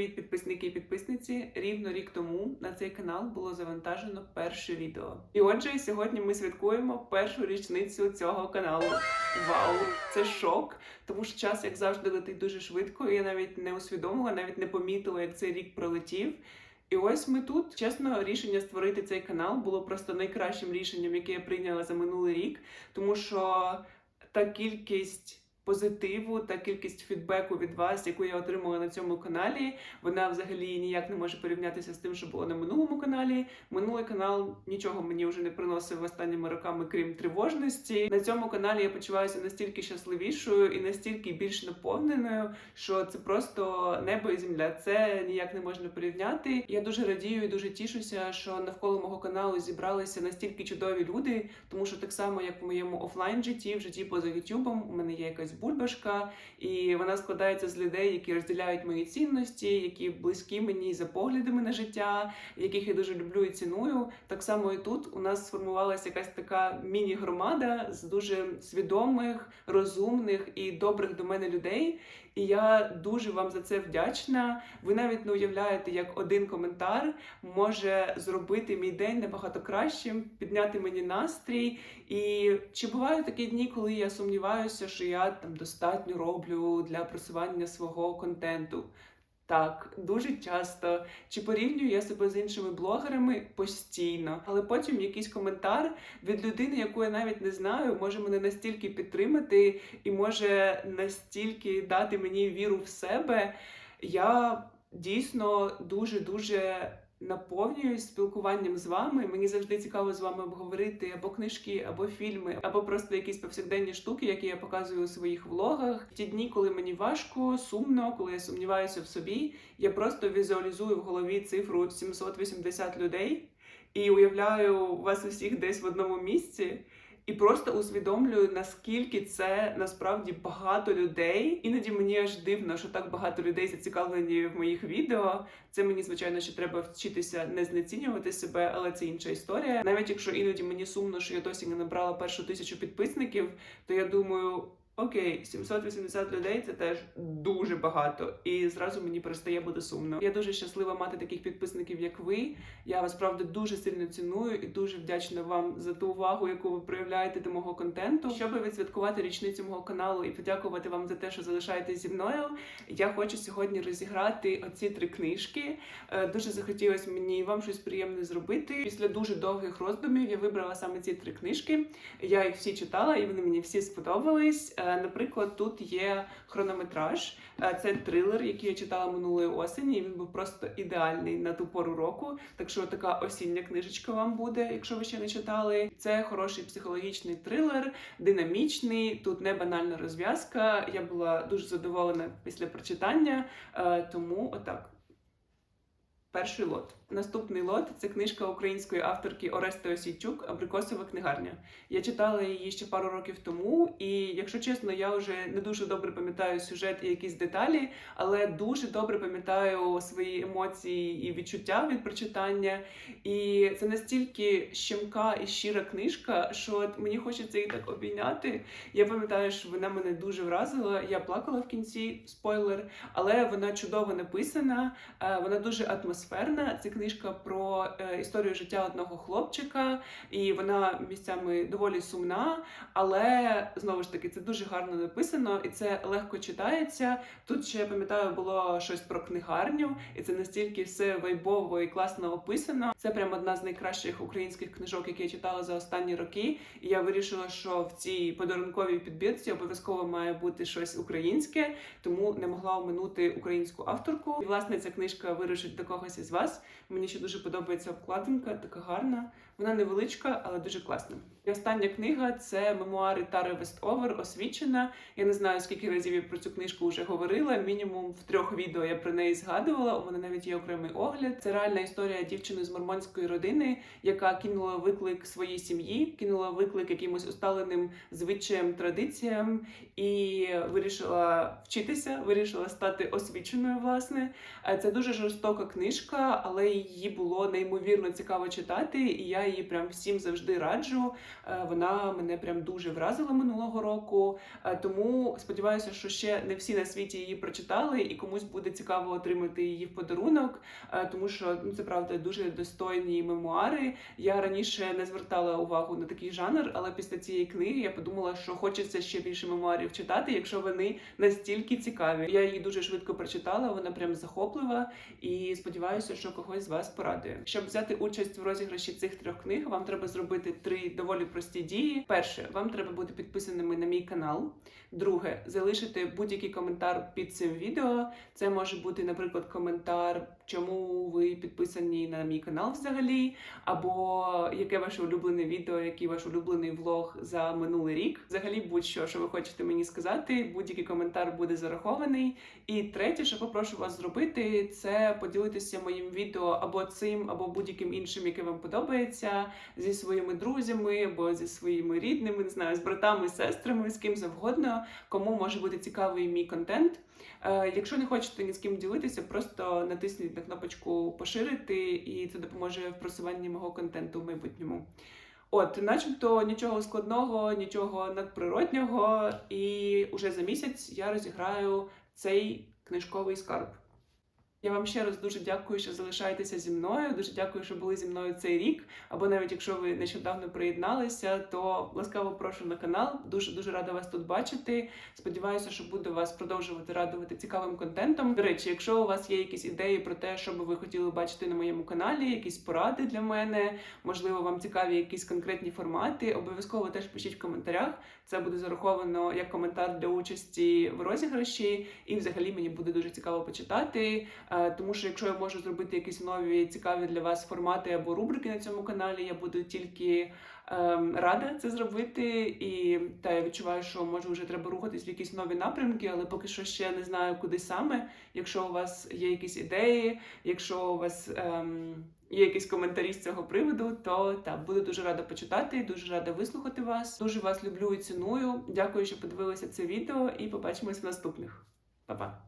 Привіт, підписники і підписниці! Рівно рік тому на цей канал було завантажено перше відео. І отже, сьогодні ми святкуємо першу річницю цього каналу. Вау, це шок! Тому що час, як завжди, летить дуже швидко. і Я навіть не усвідомила, навіть не помітила, як цей рік пролетів. І ось ми тут. Чесно, рішення створити цей канал було просто найкращим рішенням, яке я прийняла за минулий рік, тому що та кількість. Позитиву та кількість фідбеку від вас, яку я отримала на цьому каналі, вона взагалі ніяк не може порівнятися з тим, що було на минулому каналі. Минулий канал нічого мені вже не приносив останніми роками, крім тривожності. На цьому каналі я почуваюся настільки щасливішою і настільки більш наповненою, що це просто небо і земля. Це ніяк не можна порівняти. Я дуже радію і дуже тішуся, що навколо мого каналу зібралися настільки чудові люди, тому що так само, як в моєму офлайн житті, в житті поза Ютубом, у мене є якась бульбашка, і вона складається з людей, які розділяють мої цінності, які близькі мені за поглядами на життя, яких я дуже люблю і ціную. Так само і тут у нас сформувалася якась така міні-громада з дуже свідомих, розумних і добрих до мене людей. І я дуже вам за це вдячна. Ви навіть не уявляєте, як один коментар може зробити мій день набагато кращим, підняти мені настрій. І чи бувають такі дні, коли я сумніваюся, що я там достатньо роблю для просування свого контенту? Так, дуже часто. Чи порівнюю я себе з іншими блогерами постійно, але потім якийсь коментар від людини, яку я навіть не знаю, може мене настільки підтримати і може настільки дати мені віру в себе. Я дійсно дуже дуже наповнююсь спілкуванням з вами. Мені завжди цікаво з вами обговорити або книжки, або фільми, або просто якісь повсякденні штуки, які я показую у своїх влогах. В ті дні, коли мені важко, сумно, коли я сумніваюся в собі, я просто візуалізую в голові цифру 780 людей і уявляю вас усіх десь в одному місці. І просто усвідомлюю, наскільки це насправді багато людей. Іноді мені аж дивно, що так багато людей зацікавлені в моїх відео. Це мені звичайно ще треба вчитися не знецінювати себе, але це інша історія. Навіть якщо іноді мені сумно, що я досі не набрала першу тисячу підписників, то я думаю. Окей, 780 людей це теж дуже багато, і зразу мені перестає бути сумно. Я дуже щаслива мати таких підписників, як ви. Я вас правда дуже сильно ціную і дуже вдячна вам за ту увагу, яку ви проявляєте до мого контенту. Щоб відсвяткувати річницю мого каналу і подякувати вам за те, що залишаєтесь зі мною. Я хочу сьогодні розіграти оці три книжки. Е, Дуже захотілося мені вам щось приємне зробити. Після дуже довгих роздумів я вибрала саме ці три книжки. Я їх всі читала, і вони мені всі сподобались. Е, Наприклад, тут є хронометраж. Е, Це трилер, який я читала минулої осені. Він був просто ідеальний на ту пору року. Так що така осіння книжечка вам буде, якщо ви ще не читали. Це хороший психологічний трилер, динамічний. Тут не банальна розв'язка. Я була дуже задоволена після прочитання, е, тому отак. Перший лот. Наступний лот це книжка української авторки Орести Осійчук Абрикосова книгарня. Я читала її ще пару років тому, і якщо чесно, я вже не дуже добре пам'ятаю сюжет і якісь деталі, але дуже добре пам'ятаю свої емоції і відчуття від прочитання. І це настільки щемка і щира книжка, що от мені хочеться її так обійняти. Я пам'ятаю, що вона мене дуже вразила. Я плакала в кінці, спойлер, але вона чудово написана, е, вона дуже атмосферна. Це книжка про е, історію життя одного хлопчика, і вона місцями доволі сумна, але знову ж таки це дуже гарно написано і це легко читається. Тут ще я пам'ятаю, було щось про книгарню, і це настільки все вайбово і класно описано. Це прям одна з найкращих українських книжок, які я читала за останні роки. І я вирішила, що в цій подарунковій підбірці обов'язково має бути щось українське, тому не могла оминути українську авторку. І власне ця книжка вирушить до когось із вас. Мені ще дуже подобається обкладинка, така гарна. Вона невеличка, але дуже класна. І остання книга це мемуари Тари Вестовер освічена. Я не знаю, скільки разів я про цю книжку вже говорила. Мінімум в трьох відео я про неї згадувала. У мене навіть є окремий огляд. Це реальна історія дівчини з мормонської родини, яка кинула виклик своїй сім'ї, кинула виклик якимось усталеним звичаям, традиціям і вирішила вчитися, вирішила стати освіченою. Власне, Е, це дуже жорстока книжка. Книжка, але її було неймовірно цікаво читати, і я її прям всім завжди раджу. Е, Вона мене прям дуже вразила минулого року. Е, Тому сподіваюся, що ще не всі на світі її прочитали, і комусь буде цікаво отримати її в подарунок, е, тому що ну це правда дуже достойні мемуари. Я раніше не звертала увагу на такий жанр, але після цієї книги я подумала, що хочеться ще більше мемуарів читати, якщо вони настільки цікаві. Я її дуже швидко прочитала, вона прям захоплива, і сподіваюся, що когось з вас порадує. Щоб взяти участь в розіграші цих трьох книг, вам треба зробити три доволі прості дії. Перше, вам треба бути підписаними на мій канал. Друге, залишити будь-який коментар під цим відео. Це може бути, наприклад, коментар, чому ви підписані на мій канал взагалі, або яке ваше улюблене відео, який ваш улюблений влог за минулий рік. Взагалі, будь-що, що ви хочете мені сказати, будь-який коментар буде зарахований. І третє, що попрошу вас зробити, це поділитися моїм відео або цим, або будь-яким іншим, яке вам подобається, зі своїми друзями, або зі своїми рідними, не знаю, з братами, сестрами, з ким завгодно, кому може бути цікавий мій контент. Е, Якщо не хочете ні з ким ділитися, просто натисніть на кнопочку поширити, і це допоможе в просуванні мого контенту в майбутньому. От, начебто нічого складного, нічого надприроднього, і уже за місяць я розіграю цей книжковий скарб. Я вам ще раз дуже дякую, що залишаєтеся зі мною. Дуже дякую, що були зі мною цей рік. Або навіть якщо ви нещодавно приєдналися, то ласкаво прошу на канал. Дуже дуже рада вас тут бачити. Сподіваюся, що буду вас продовжувати радувати цікавим контентом. До речі, якщо у вас є якісь ідеї про те, що би ви хотіли бачити на моєму каналі, якісь поради для мене, можливо, вам цікаві якісь конкретні формати, обов'язково теж пишіть в коментарях. Це буде зараховано як коментар для участі в розіграші, і взагалі мені буде дуже цікаво почитати. Е, Тому що якщо я можу зробити якісь нові цікаві для вас формати або рубрики на цьому каналі, я буду тільки ем, рада це зробити. І та я відчуваю, що може вже треба рухатись в якісь нові напрямки, але поки що ще не знаю, куди саме. Якщо у вас є якісь ідеї, якщо у вас ем, є якісь коментарі з цього приводу, то так, буду дуже рада почитати, дуже рада вислухати вас. Дуже вас люблю і ціную. Дякую, що подивилися це відео, і побачимось в наступних. Па-па!